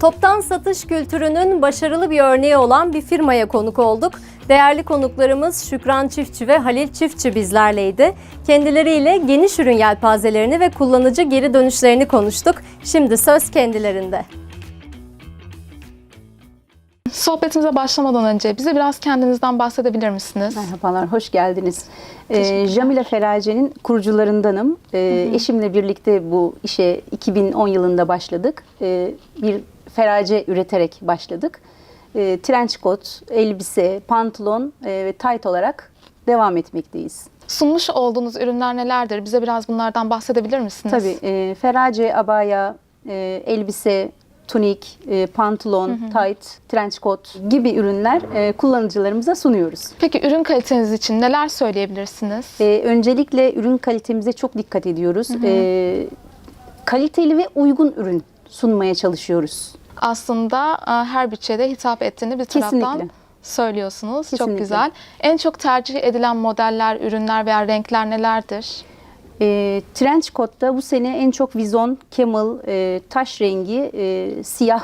Toptan satış kültürünün başarılı bir örneği olan bir firmaya konuk olduk. Değerli konuklarımız Şükran Çiftçi ve Halil Çiftçi bizlerleydi. Kendileriyle geniş ürün yelpazelerini ve kullanıcı geri dönüşlerini konuştuk. Şimdi söz kendilerinde. Sohbetimize başlamadan önce bize biraz kendinizden bahsedebilir misiniz? Merhabalar, hoş geldiniz. Ee, Jamila Ferace'nin kurucularındanım. Ee, eşimle birlikte bu işe 2010 yılında başladık. Ee, bir ferace üreterek başladık. Ee, trench coat, elbise, pantolon e, ve tayt olarak devam etmekteyiz. Sunmuş olduğunuz ürünler nelerdir? Bize biraz bunlardan bahsedebilir misiniz? Tabii e, ferace, abaya, e, elbise, tunik, e, pantolon, tayt, trench coat gibi ürünler e, kullanıcılarımıza sunuyoruz. Peki ürün kaliteniz için neler söyleyebilirsiniz? Ee, öncelikle ürün kalitemize çok dikkat ediyoruz. Ee, kaliteli ve uygun ürün sunmaya çalışıyoruz. Aslında e, her bütçeye hitap ettiğini bir taraftan Kesinlikle. söylüyorsunuz. Çok Kesinlikle. güzel. En çok tercih edilen modeller, ürünler veya renkler nelerdir? Ee, trench coat'ta bu sene en çok vizon, camel, e, taş rengi, e, siyah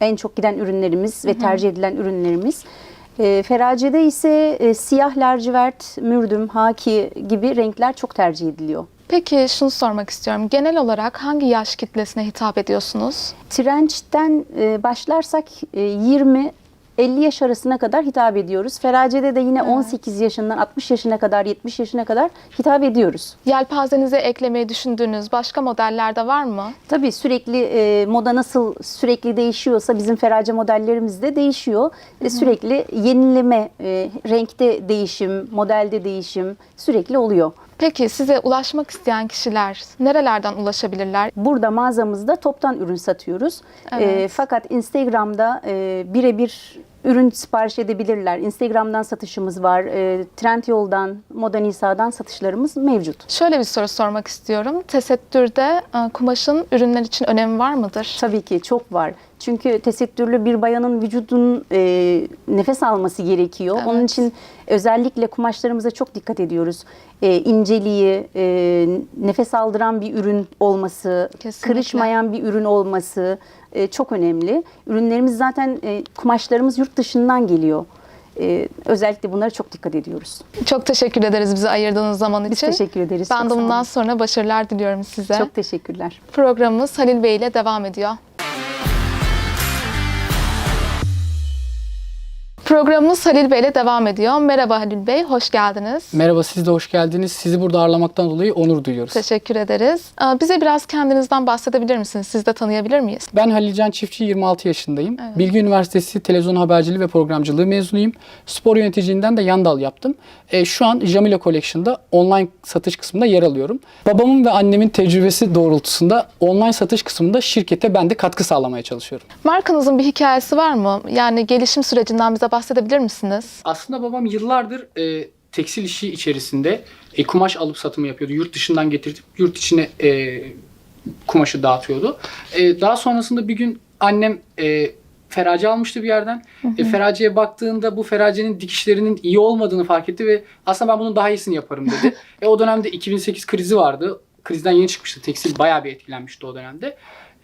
en çok giden ürünlerimiz ve tercih edilen ürünlerimiz. E, Ferace'de ise e, siyah lacivert, mürdüm, haki gibi renkler çok tercih ediliyor. Peki şunu sormak istiyorum. Genel olarak hangi yaş kitlesine hitap ediyorsunuz? Trench'ten e, başlarsak e, 20 50 yaş arasına kadar hitap ediyoruz. Ferace'de de yine 18 yaşından 60 yaşına kadar, 70 yaşına kadar hitap ediyoruz. Yelpazenize eklemeyi düşündüğünüz başka modeller de var mı? Tabii sürekli e, moda nasıl sürekli değişiyorsa bizim ferace modellerimiz de değişiyor. E, sürekli yenileme, e, renkte değişim, modelde değişim sürekli oluyor. Peki size ulaşmak isteyen kişiler nerelerden ulaşabilirler? Burada mağazamızda toptan ürün satıyoruz. Evet. E, fakat Instagram'da e, birebir ürün sipariş edebilirler. Instagram'dan satışımız var. E, Trendyol'dan, Moda Nisa'dan satışlarımız mevcut. Şöyle bir soru sormak istiyorum. Tesettürde e, kumaşın ürünler için önemi var mıdır? Tabii ki çok var. Çünkü tesettürlü bir bayanın vücudun e, nefes alması gerekiyor. Evet. Onun için özellikle kumaşlarımıza çok dikkat ediyoruz. E, inceliği, e, nefes aldıran bir ürün olması, Kesinlikle. kırışmayan bir ürün olması e, çok önemli. Ürünlerimiz zaten e, kumaşlarımız yurt dışından geliyor. E, özellikle bunlara çok dikkat ediyoruz. Çok teşekkür ederiz bize ayırdığınız zaman Biz için. teşekkür ederiz. Ben de bundan sonra başarılar diliyorum size. Çok teşekkürler. Programımız Halil Bey ile devam ediyor. Programımız Halil Bey ile devam ediyor. Merhaba Halil Bey, hoş geldiniz. Merhaba siz de hoş geldiniz. Sizi burada ağırlamaktan dolayı onur duyuyoruz. Teşekkür ederiz. Bize biraz kendinizden bahsedebilir misiniz? Siz de tanıyabilir miyiz? Ben Halilcan Çiftçi 26 yaşındayım. Bilgi Üniversitesi Televizyon Haberciliği ve Programcılığı mezunuyum. Spor yöneticiliğinden de yan dal yaptım. E, şu an Jamila Collection'da online satış kısmında yer alıyorum. Babamın ve annemin tecrübesi doğrultusunda online satış kısmında şirkete ben de katkı sağlamaya çalışıyorum. Markanızın bir hikayesi var mı? Yani gelişim sürecinden bize bahsedebilir misiniz? Aslında babam yıllardır e, tekstil işi içerisinde e, kumaş alıp satımı yapıyordu. Yurt dışından getirtip yurt içine e, kumaşı dağıtıyordu. E, daha sonrasında bir gün annem e, ferace almıştı bir yerden. E, feraceye baktığında bu feracenin dikişlerinin iyi olmadığını fark etti ve aslında ben bunun daha iyisini yaparım dedi. e, o dönemde 2008 krizi vardı. Krizden yeni çıkmıştı. Tekstil bayağı bir etkilenmişti o dönemde.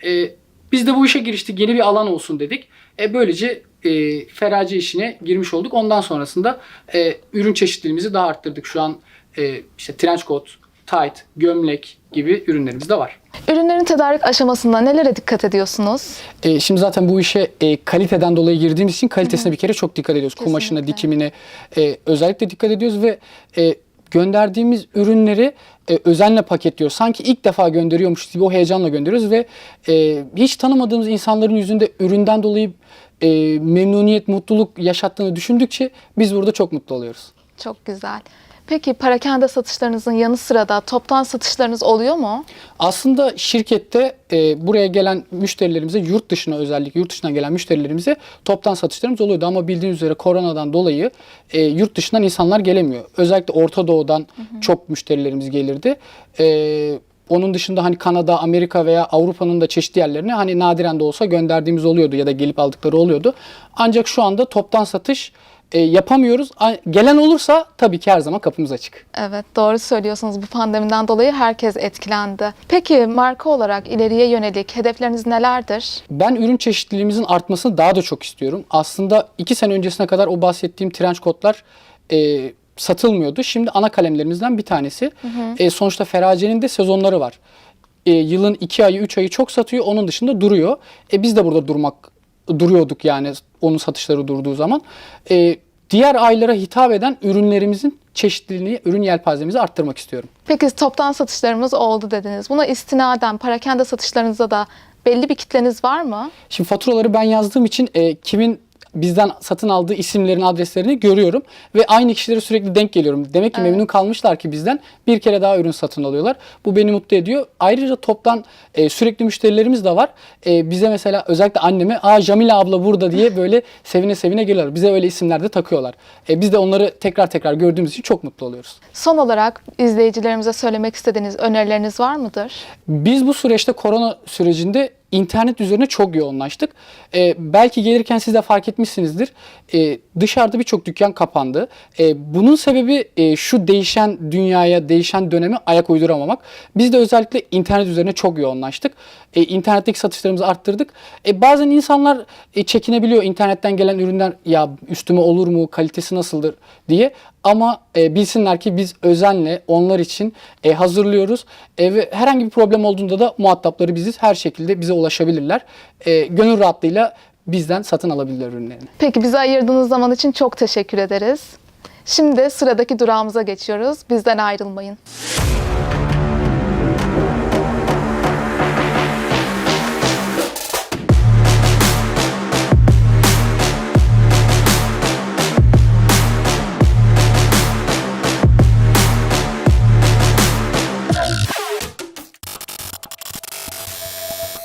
E, biz de bu işe giriştik. Yeni bir alan olsun dedik. E, böylece e, ferace işine girmiş olduk. Ondan sonrasında e, ürün çeşitliliğimizi daha arttırdık. Şu an e, işte trench coat, tight, gömlek gibi ürünlerimiz de var. Ürünlerin tedarik aşamasında nelere dikkat ediyorsunuz? E, şimdi zaten bu işe e, kaliteden dolayı girdiğimiz için kalitesine bir kere çok dikkat ediyoruz. Kumaşına, Kesinlikle. dikimine e, özellikle dikkat ediyoruz ve e, gönderdiğimiz ürünleri e, özenle paketliyoruz. Sanki ilk defa gönderiyormuş gibi o heyecanla gönderiyoruz ve e, hiç tanımadığımız insanların yüzünde üründen dolayı e, memnuniyet, mutluluk yaşattığını düşündükçe biz burada çok mutlu oluyoruz. Çok güzel. Peki parakende satışlarınızın yanı sıra da toptan satışlarınız oluyor mu? Aslında şirkette e, buraya gelen müşterilerimize yurt dışına özellikle yurt dışından gelen müşterilerimize toptan satışlarımız oluyordu ama bildiğiniz üzere koronadan dolayı e, yurt dışından insanlar gelemiyor. Özellikle Orta Doğu'dan çok müşterilerimiz gelirdi. E, onun dışında hani Kanada, Amerika veya Avrupa'nın da çeşitli yerlerine hani nadiren de olsa gönderdiğimiz oluyordu ya da gelip aldıkları oluyordu. Ancak şu anda toptan satış e, yapamıyoruz. A- Gelen olursa tabii ki her zaman kapımız açık. Evet doğru söylüyorsunuz. Bu pandemiden dolayı herkes etkilendi. Peki marka olarak ileriye yönelik hedefleriniz nelerdir? Ben ürün çeşitliliğimizin artmasını daha da çok istiyorum. Aslında iki sene öncesine kadar o bahsettiğim trench coatlar e, satılmıyordu. Şimdi ana kalemlerimizden bir tanesi. E, sonuçta Ferace'nin de sezonları var. E, yılın iki ayı, üç ayı çok satıyor. Onun dışında duruyor. E, biz de burada durmak duruyorduk yani onun satışları durduğu zaman. E, diğer aylara hitap eden ürünlerimizin çeşitliliğini, ürün yelpazemizi arttırmak istiyorum. Peki toptan satışlarımız oldu dediniz. Buna istinaden parakende satışlarınızda da belli bir kitleniz var mı? Şimdi faturaları ben yazdığım için e, kimin bizden satın aldığı isimlerin adreslerini görüyorum ve aynı kişilere sürekli denk geliyorum. Demek ki memnun kalmışlar ki bizden bir kere daha ürün satın alıyorlar. Bu beni mutlu ediyor. Ayrıca toptan e, sürekli müşterilerimiz de var. E, bize mesela özellikle anneme "Aa Jamile abla burada" diye böyle sevine sevine geliyorlar. Bize öyle isimler de takıyorlar. E, biz de onları tekrar tekrar gördüğümüz için çok mutlu oluyoruz. Son olarak izleyicilerimize söylemek istediğiniz önerileriniz var mıdır? Biz bu süreçte korona sürecinde internet üzerine çok yoğunlaştık. Ee, belki gelirken siz de fark etmişsinizdir. Ee, dışarıda birçok dükkan kapandı. Ee, bunun sebebi e, şu değişen dünyaya, değişen döneme ayak uyduramamak. Biz de özellikle internet üzerine çok yoğunlaştık. Ee, internetteki satışlarımızı arttırdık. Ee, bazen insanlar e, çekinebiliyor internetten gelen ürünler ya üstüme olur mu, kalitesi nasıldır diye. Ama e, bilsinler ki biz özenle onlar için e, hazırlıyoruz. E, ve herhangi bir problem olduğunda da muhatapları biziz. Her şekilde bize ulaşabilirler. E, gönül rahatlığıyla bizden satın alabilirler ürünlerini. Peki bize ayırdığınız zaman için çok teşekkür ederiz. Şimdi sıradaki durağımıza geçiyoruz. Bizden ayrılmayın.